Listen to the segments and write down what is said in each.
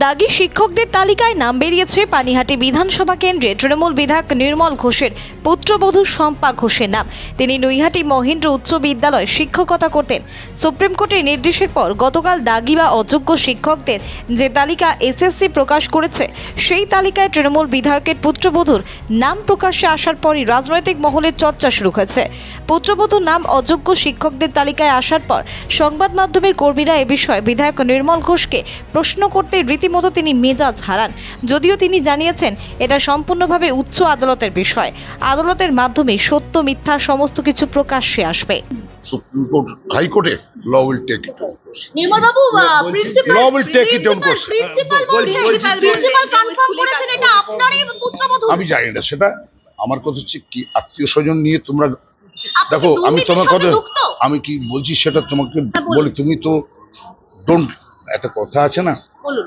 দাগি শিক্ষকদের তালিকায় নাম বেরিয়েছে পানিহাটি বিধানসভা কেন্দ্রে তৃণমূল বিধায়ক নির্মল ঘোষের পুত্রবধূ শম্পা ঘোষের নাম। তিনি নৈহাটি মহেন্দ্র উচ্চ বিদ্যালয়ে শিক্ষকতা করতেন। সুপ্রিম কোর্টের নির্দেশের পর গতকাল দাগি বা অযোগ্য শিক্ষকদের যে তালিকা এসএসসি প্রকাশ করেছে, সেই তালিকায় তৃণমূল বিধায়কের পুত্রবধূর নাম প্রকাশ্যে আসার পরই রাজনৈতিক মহলে চর্চা শুরু হয়েছে। পুত্রবধূর নাম অযোগ্য শিক্ষকদের তালিকায় আসার পর সংবাদ মাধ্যমের কর্মীরা এ বিষয়ে বিধায়ক নির্মল ঘোষকে প্রশ্ন করতে রীতিমতো তিনি মেজাজ হারান। যদিও তিনি জানিয়েছেন এটা সম্পূর্ণভাবে উচ্চ আদালতের বিষয়। আদালতের মাধ্যমে সত্য মিথ্যা সমস্ত কিছু প্রকাশ্যে আসবে। সুপ্রিম কোর্ট হাইকোর্টে ল will take it Nirmal babu principal Law will take it on course. Principal বলছি, বলছি, প্রিন্সিপাল কনফার্ম করেছেন এটা আপনারই পুত্রবধূ আমি জানি না সেটা। আমার কথা হচ্ছে কি আত্মীয় স্বজন নিয়ে তোমরা দেখো আমি তোমার কথা আমি কি বলছি সেটা তোমাকে হ্যাঁ। বলে তুমি তো ডোন্ট একটা কথা আছে না। বলুন।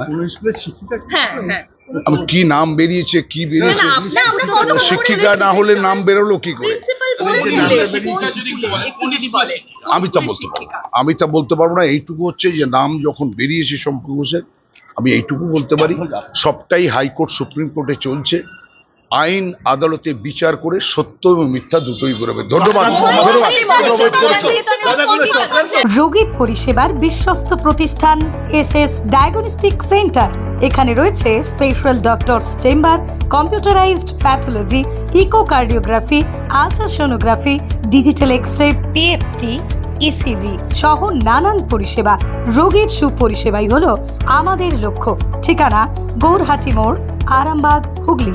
চক্রান্ত চক্রান্ত হয়েছে আমি কি নাম বেরিয়েছে কি বেরিয়েছে? না, না, আমরা কোনো খবর শিক্ষিকা না হলে নাম বেরোলো কি করে? আমি তা বলতে পারব না। আমি তা বলতে পারব না। এইটুকু হচ্ছে যে নাম যখন বেরিয়েছে সম্পর্ক ঘোষের আমি এইটুকু বলতে পারি সবটাই হাইকোর্ট সুপ্রিম কোর্টে চলছে। আইন আদালতে বিচার করে সত্য এবং মিথ্যা দুটোই বেরোবে ধন্যবাদ। রোগী পরিষেবার বিশ্বস্ত প্রতিষ্ঠান এস এস ডায়াগনস্টিক সেন্টার। এখানে রয়েছে special doctors chamber, computerised pathology, echocardiography, ultrasonography, digital X ray PFT, ECG সহ নানান পরিষেবা। রোগীর সুপরিষেবাই হলো আমাদের লক্ষ্য। ঠিকানা গৌরহাটি মোড়, আরামবাগ, হুগলি।